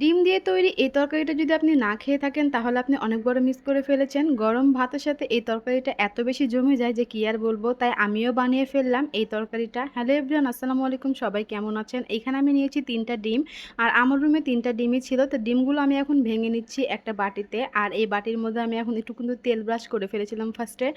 ডিম দিয়ে তৈরি এই তরকারিটা যদি আপনি না খেয়ে থাকেন, তাহলে আপনি অনেক বড় মিস করে ফেলেছেন। গরম ভাতের সাথে এই তরকারিটা এত বেশি জমে যায় যে কি আর বলব? তাই আমিও বানিয়ে ফেললাম এই তরকারিটা। হ্যালো এভরিওয়ান, আসসালামু আলাইকুম। সবাই কেমন আছেন? এখানে আমি নিয়েছি তিনটা ডিম। আর আমার রুমে তিনটা ডিমই ছিল। তো ডিমগুলো আমি এখন ভেঙে নিচ্ছি একটা বাটিতে। আর এই বাটির মধ্যে আমি এখন একটু কিন্তু তেল ব্রাশ করে ফেলেছিলাম ফার্স্টে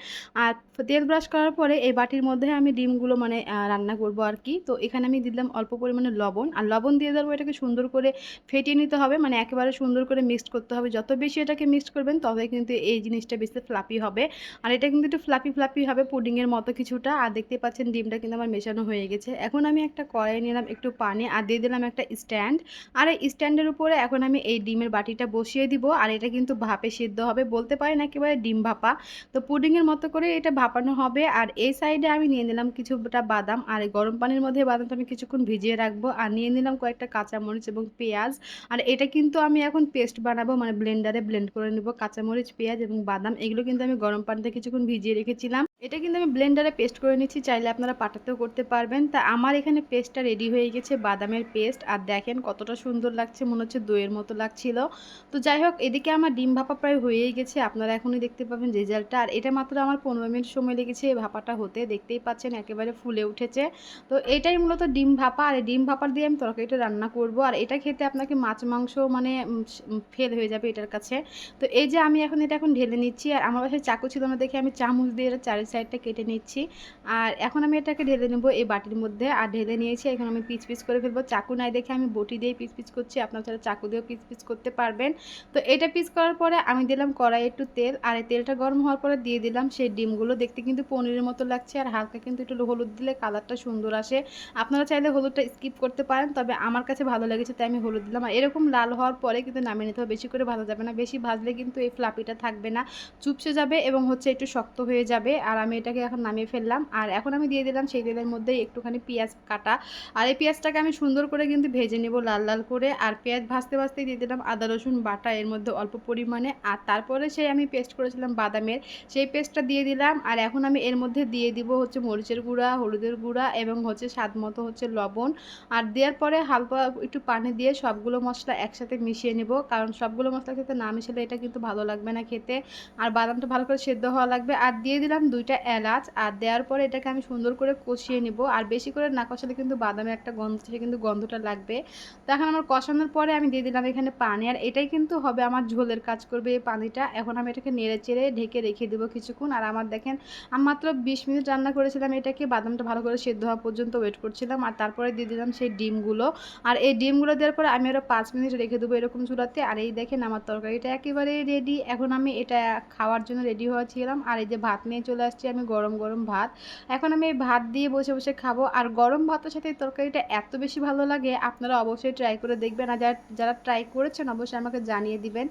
আর তেল ব্রাশ করার পরে এই বাটির মধ্যে আমি ডিমগুলো মানে রান্না করব আর কি। তো এখানে আমি দিলাম অল্প পরিমাণে লবণ। আর লবণ দিয়ে দেবো এটাকে সুন্দর করে ফেটিয়ে নিতে হবে মানে একেবারে সুন্দর করে মিক্সড করতে হবে। যত বেশি এটাকে মিক্সড করবেন, তবে কিন্তু এই জিনিসটা বেশি ফ্লাপি হবে। আর এটা কিন্তু একটু ফ্লাপি ফ্লাপি হবে পুডিংয়ের মতো কিছুটা। আর দেখতে পাচ্ছেন ডিমটা কিন্তু আমার মেশানো হয়ে গেছে। এখন আমি একটা কড়াই নিলাম একটু পানি আর দিয়ে দিলাম একটা স্ট্যান্ড আর এই স্ট্যান্ডের উপরে এখন আমি এই ডিমের বাটিটা বসিয়ে দিব। আর এটা কিন্তু ভাপে সিদ্ধ হবে, বলতে পারেন একেবারে ডিম ভাপা। তো পুডিংয়ের মতো করে এটা ভাপানো হবে। আর এই সাইডে আমি নিয়ে নিলাম কিছুটা বাদাম। আর গরম পানির মধ্যে বাদামটা আমি কিছুক্ষণ ভিজিয়ে রাখব। আর নিয়ে নিলাম কয়েকটা কাঁচামরিচ এবং পেঁয়াজ। আর এটা কিন্তু আমি এখন পেস্ট বানাবো মানে ব্লেন্ডারে ব্লেন্ড করে নেব, কাঁচামরিচ, পেঁয়াজ এবং বাদাম, এগুলো কিন্তু আমি গরম পানিতে কিছুক্ষণ ভিজিয়ে রেখেছিলাম। এটা কিন্তু আমি ব্লেন্ডারে পেস্ট করে নিচ্ছি, চাইলে আপনারা পাটাতেও করতে পারবেন। তা আমার এখানে পেস্টটা রেডি হয়ে গেছে, বাদামের পেস্ট আর দেখেন কতটা সুন্দর লাগছে, মনে হচ্ছে দইয়ের মতো লাগছিল। তো যাই হোক, এদিকে আমার ডিম ভাপা প্রায় হয়েই গেছে, আপনারা এখনই দেখতে পাবেন রেজাল্টটা। আর এটা মাত্র আমার পনেরো মিনিট সময় লেগেছে এই ভাপাটা হতে, দেখতেই পাচ্ছেন একেবারে ফুলে উঠেছে। তো এটাই মূলত ডিম ভাপা, আর ডিম ভাপার দিয়ে আমি তরকারিটা রান্না করব। আর এটা খেতে আপনাকে মাছ, মাংস মানে ফেল হয়ে যাবে এটার কাছে। তো এই যে আমি এখন এটা এখন ঢেলে নিচ্ছি, আর আমার বাসায় চাকু ছিল না দেখে আমি চামচ দিয়ে এটা চারি সাইডটা কেটে নিচ্ছি। আর এখন আমি এটাকে ঢেলে নেব এই বাটির মধ্যে। আর ঢেলে নিয়েছি, এখন আমি পিচ পিচ করে ফেলব। চাকু নাই দেখে আমি বটি দিয়ে পিচ পিচ করছি। আপনার চাইলে চাকু দিয়েও পিচ পিচ করতে পারবেন। তো এটা পিচ করার পরে আমি দিলাম কড়াই একটু তেল। আর এই তেলটা গরম হওয়ার পরে দিয়ে দিলাম সেই ডিমগুলো। দেখতে কিন্তু পনিরের মতো লাগছে। আর হালকা কিন্তু একটু হলুদ দিলে কালারটা সুন্দর আসে। আপনারা চাইলে হলুদটা স্কিপ করতে পারেন, তবে আমার কাছে ভালো লেগেছে, তাই আমি হলুদ দিলাম। আর এরকম লাল হওয়ার পরে কিন্তু নামিয়ে নিতে হবে। বেশি করে ভাজা যাবে না। বেশি ভাজলে কিন্তু এই ফ্লাপিটা থাকবে না। চুপসে যাবে এবং হচ্ছে একটু শক্ত হয়ে যাবে। আর আমি এটাকে এখন নামিয়ে ফেললাম। আর এখন আমি দিয়ে দিলাম সেই তেলের মধ্যে একটুখানি পেঁয়াজ কাটা। আর এই পেঁয়াজটাকে আমি সুন্দর করে কিন্তু ভেজে নেব লাল লাল করে। আর পেঁয়াজ ভাজতে ভাজতে দিয়ে দিলাম আদা, রসুন বাটা এর মধ্যে অল্প পরিমাণে। আর তারপরে সেই আমি পেস্ট করেছিলাম বাদামের। সেই পেস্টটা দিয়ে দিলাম। আর এখন আমি এর মধ্যে দিয়ে দিব হচ্ছে মরিচের গুঁড়া, হলুদের গুঁড়া এবং হচ্ছে স্বাদ মতো হচ্ছে লবণ। আর দেওয়ার পরে হালকা একটু পানি দিয়ে সবগুলো মশলা একসাথে মিশিয়ে নেব। কারণ সবগুলো মশলা খেতে না মিশালে এটা কিন্তু ভালো লাগবে না খেতে। আর বাদামটা ভালো করে সেদ্ধ হওয়া লাগবে। আর দিয়ে দিলাম দুইটা এলাচ আর দেওয়ার পরে এটাকে আমি সুন্দর করে কষিয়ে নিব। আর বেশি করে না কষালে কিন্তু বাদামে একটা গন্ধ সে কিন্তু গন্ধটা লাগবে। তো এখন আমার কষানোর পরে আমি দিয়ে দিলাম এখানে পানি। আর এটাই কিন্তু হবে আমার ঝোলের কাজ করবে এই পানিটা। এখন আমি এটাকে নেড়ে চেড়ে ঢেকে রেখে দেবো কিছুক্ষণ। আর আমার দেখেন, আমি মাত্র বিশ মিনিট রান্না করেছিলাম, এটাকে বাদামটা ভালো করে সেদ্ধ হওয়া পর্যন্ত ওয়েট করছিলাম। আর তারপরে দিয়ে দিলাম সেই ডিমগুলো। আর এই ডিমগুলো দেওয়ার পরে আমি আরও পাঁচ মিনিট রেখে দেবো এরকম চুলাতে। আর এই দেখেন, আমার তরকারিটা একেবারে রেডি এখন আমি এটা খাওয়ার জন্য রেডি হয়েছিলাম। আর এই যে ভাত নিয়ে চলে আমি গরম গরম ভাত। এখন আমি ভাত দিয়ে বসে বসে খাব। আর গরম ভাতের সাথে তরকারিটা এত বেশি ভালো লাগে, আপনারা অবশ্যই ট্রাই করে দেখবেন। আর যারা যারা ট্রাই করেছেন, অবশ্যই আমাকে জানিয়ে দিবেন।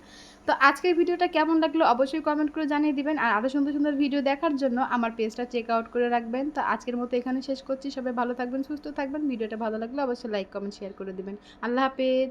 তো আজকের ভিডিওটা কেমন লাগল অবশ্যই কমেন্ট করে জানিয়ে দিবেন। আর আরও সুন্দর সুন্দর ভিডিও দেখার জন্য আমার পেজটা চেক আউট করে রাখবেন। তো আজকের মতো এখানে শেষ করছি। সবাই ভালো থাকবেন, সুস্থ থাকবেন। ভিডিওটা ভালো লাগলে অবশ্যই লাইক কমেন্ট শেয়ার করে দিবেন। আল্লাহ হাফেজ।